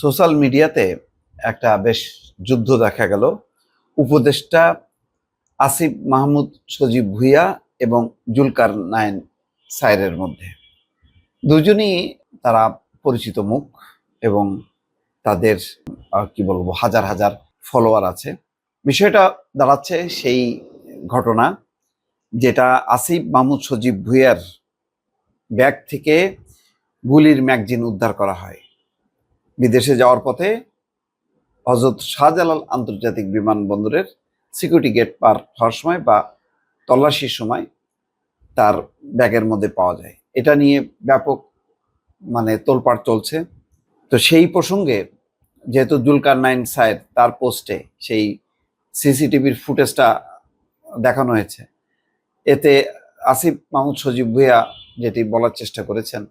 Social মিডিয়াতে একটা বেশ যুদ্ধ দেখা গেল। উপদেষ্টা আসিফ মাহমুদ সজীব ভুইয়া এবং জুলকার নাইন সাইরের মধ্যে। দুজনই তারা পরিচিত মুখ এবং তাদের কি বলব, হাজার হাজার ফলোয়ার আছে। বিষয়টা দাঁড়াচ্ছে সেই ঘটনা যেটা আসিফ মাহমুদ সজীব ভুইয়ার ব্যাগ থেকে গুলির ম্যাগজিন উদ্ধার করা হয়। বিদেশে যাওয়ার পথে হজরত শাহজালাল আন্তর্জাতিক বিমানবন্দরের সিকিউরিটি গেট পার হওয়ার সময় বা তল্লাশির সময় তার ব্যাগের মধ্যে পাওয়া যায়। এটা নিয়ে ব্যাপক মানে তোলপাড় চলছে। তো সেই প্রসঙ্গে যেহেতু জুলকার নাইন সাহেব তার পোস্টে সেই সিসিটিভির ফুটেজটা দেখানো হয়েছে। এতে আসিফ মাহমুদ সজীব ভুইয়া যেটি বলার চেষ্টা করেছেন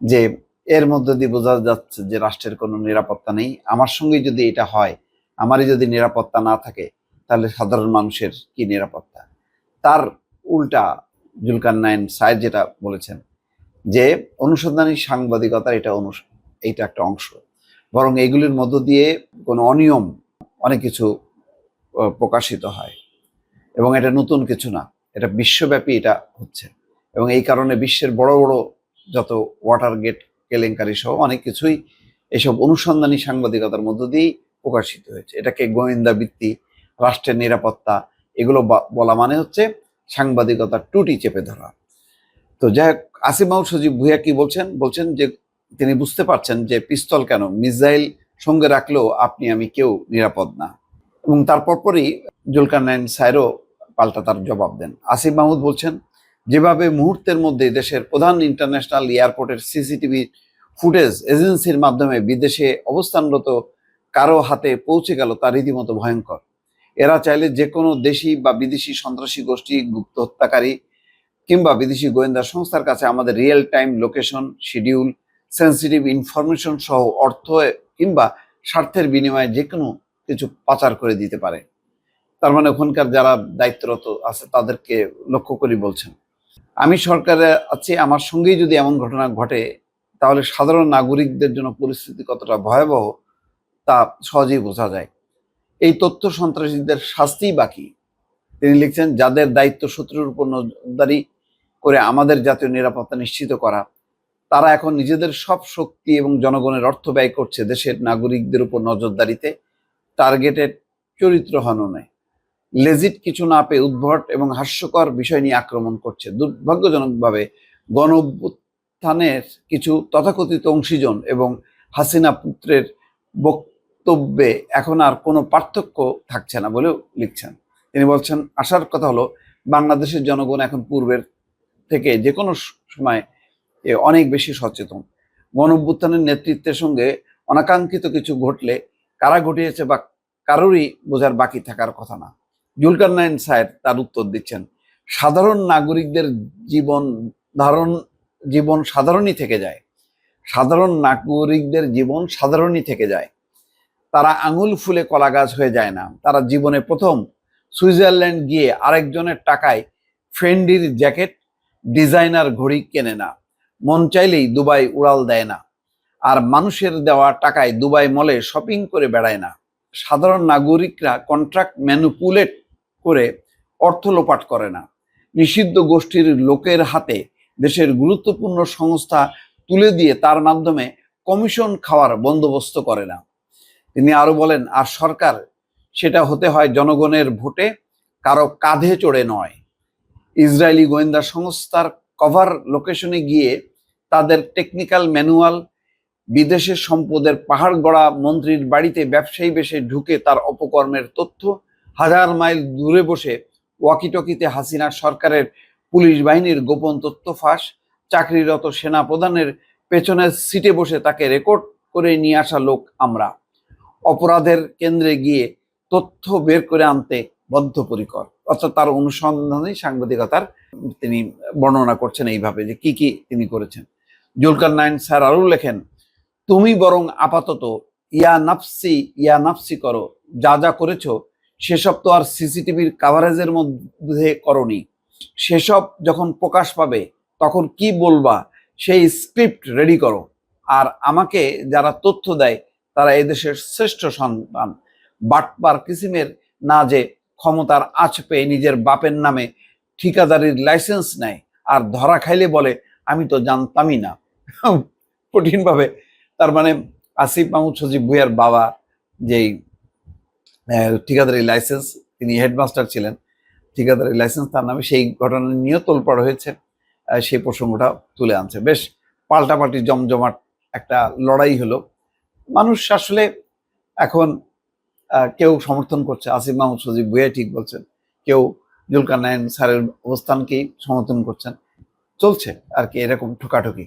যে এর মধ্যে দিয়ে বোঝা যাচ্ছে যে রাষ্ট্রের কোনো নিরাপত্তা নেই। আমার সঙ্গে যদি এটা হয়, আমারই যদি নিরাপত্তা না থাকে, তাহলে সাধারণ মানুষের কি নিরাপত্তা? তার উল্টা জুলকার নাইন সাহেব যেটা বলেছেন যে অনুসন্ধানী সাংবাদিকতার এটা অনু এইটা একটা অংশ। বরং এগুলির মধ্য দিয়ে কোনো অনিয়ম অনেক কিছু প্রকাশিত হয়। এবং এটা নতুন কিছু না, এটা বিশ্বব্যাপী এটা হচ্ছে। এবং এই কারণে বিশ্বের বড় বড় যত ওয়াটার গেট কেলেঙ্কারি সহ অনেক কিছুই এসব অনুসন্ধানী সাংবাদিকতার মধ্য দিয়েই প্রকাশিত হয়েছে। এটাকে গোয়েন্দা বৃত্তি রাষ্ট্রের নিরাপত্তা, এগুলো বলা মানে হচ্ছে সাংবাদিকতার টুটি চেপে ধরা। তো যাই হোক মাহমুদ সজীব ভুইয়া কি বলছেন? বলছেন যে তিনি বুঝতে পারছেন যে পিস্তল কেন? মিসাইল সঙ্গে রাখলেও আপনি, আমি কেউ নিরাপদ না। এবং তারপর পরই জুলকার নাইন সাইরও পাল্টা তার জবাব দেন। আসিফ মাহমুদ বলছেন যেভাবে মুহূর্তের মধ্যে দেশের প্রধান ইন্টারন্যাশনাল এয়ারপোর্টের সিসিটিভি ফুটেজ এজেন্সির মাধ্যমে বিদেশে অবস্থানরত কারও হাতে পৌঁছে গেল তা রীতিমতো ভয়ঙ্কর। এরা চাইলে যে কোনো দেশি বা বিদেশি সন্ত্রাসী গোষ্ঠী, গুপ্ত হত্যাকারী কিংবা বিদেশি গোয়েন্দা সংস্থার কাছে আমাদের real time location schedule sensitive information সহ অর্থ কিংবা স্বার্থের বিনিময়ে যে কোনো কিছু পাচার করে দিতে পারে। তার মানে ওখানকার যারা দায়িত্বরত আছে তাদেরকে লক্ষ্য করি বলছেন। আমি সরকারে আছি, আমার সঙ্গেই যদি এমন ঘটনা ঘটে, তাহলে সাধারণ নাগরিকদের জন্য পরিস্থিতি কতটা ভয়াবহ, তা সহজেই বোঝা যায়। এই তথ্য সন্ত্রাসীদের শাস্তি বাকি। তিনি লিখছেন, যাদের দায়িত্ব শত্রুর উপর নজরদারি করে আমাদের জাতীয় নিরাপত্তা নিশ্চিত করা, তারা এখন নিজেদের সব শক্তি এবং জনগণের অর্থ ব্যয় করছে দেশের নাগরিকদের উপর নজরদারিতে, টার্গেটেড চরিত্র হননে। লেজিট কিছু না পেয়ে উদ্ভট এবং হাস্যকর বিষয় নিয়ে আক্রমণ করছে। দুর্ভাগ্যজনকভাবে গণ অভ্যুত্থানের কিছু তথাকথিত অংশীজন এবং হাসিনা পুত্রের বক্তব্যে এখন আর কোনো পার্থক্য থাকছে না বলেও লিখছেন। তিনি বলছেন আসার কথা হলো, বাংলাদেশের জনগণ এখন পূর্বের থেকে যে কোনো সময় অনেক বেশি সচেতন। গণ অভ্যুত্থানের নেতৃত্বের সঙ্গে অনাকাঙ্ক্ষিত কিছু ঘটলে কারা ঘটিয়েছে বা কারোরই বোঝার বাকি থাকার কথা না। জুলকার নাইন সাহেব তার উত্তর দিচ্ছেন। সাধারণ নাগরিকদের জীবন ধারণ, জীবন সাধারণই থেকে যায়। সাধারণ নাগরিকদের জীবন সাধারণই থেকে যায়। তারা আঙুল ফুলে কলা গাছ হয়ে যায় না। তারা জীবনে প্রথম সুইজারল্যান্ড গিয়ে আরেকজনের টাকায় ফেন্ডির জ্যাকেট, ডিজাইনার ঘড়ি কেনে না। মন চাইলেই দুবাই উড়াল দেয় না। আর মানুষের দেওয়া টাকায় দুবাই মলে শপিং করে বেড়ায় না। সাধারণ নাগরিকরা কন্ট্রাক্ট ম্যানুপুলেট করে অর্থ লোপাট করে না। নিষিদ্ধ গোষ্ঠীর লোকের হাতে দেশের গুরুত্বপূর্ণ সংস্থা তুলে দিয়ে তার মাধ্যমে কমিশন খাওয়ার বন্দোবস্ত করে না। তিনি আরও বলেন, আর সরকার সেটা হতে হয় জনগণের ভোটে, কারও কাঁধে চড়ে নয়। ইসরায়েলি গোয়েন্দা সংস্থার কভার লোকেশনে গিয়ে তাদের টেকনিক্যাল ম্যানুয়াল, বিদেশের সম্পদের পাহাড় গড়া মন্ত্রীর বাড়িতে ব্যবসায়ী বেশে ঢুকে তার অপকর্মের তথ্য হাজার মাইল দূরে বসে ওয়াকিটকিতে হাসিনা সরকারের পুলিশ বাহিনীর গোপন তথ্য ফাঁস, চাকরিরত সেনা প্রধানের পেছনের সিটে বসে তাকে রেকর্ড করে নিয়ে আসা লোক আমরা। অপরাধের কেন্দ্রে গিয়ে তথ্য বের করে আনতে বদ্ধপরিকর। অর্থাৎ তার অনুসন্ধানী সাংবাদিকতার তিনি বর্ণনা করছেন এইভাবে যে কি কি তিনি করেছেন। জুলকার নাইন স্যার আরও লেখেন, তুমি বরং আপাতত ইয়া নাফসি ইয়া নাফসি করো, যা যা করেছ সেসব তো আর সিসিটিভির কাভারেজের মধ্যে করনি। সেসব যখন প্রকাশ পাবে, তখন কি বলবা? সেই স্ক্রিপ্ট রেডি করো। আর আমাকে যারা তথ্য দেয়, তারা এই দেশের শ্রেষ্ঠ সন্তান। বাটপার কিসিমের না যে ক্ষমতার আঁচ পেয়ে নিজের বাপের নামে ঠিকাদারির লাইসেন্স নেয় আর ধরা খাইলে বলে, আমি তো জানতামই না। কঠিনভাবে। তার মানে আসিফ মাহমুদ সজীব ভুইয়ার বাবা, যেই ঠিকাদারি লাইসেন্স তিনি হেডমাস্টার ছিলেন ঠিকাদারি লাইসেন্স তার নামে সেই ঘটনা নিয়েও তোলপাড় হয়েছে সেই প্রসঙ্গটা তুলে আনছে। বেশ পাল্টাপাল্টি জমজমাট একটা লড়াই হলো। মানুষ আসলে এখন কেউ সমর্থন করছে, আসিফ মাহমুদ সজীব ভুইয়া ঠিক বলছেন, কেউ জুলকার নাইন স্যারের অবস্থানকেই সমর্থন করছেন। চলছে আর কি, এরকম ঠোকাঠুকি।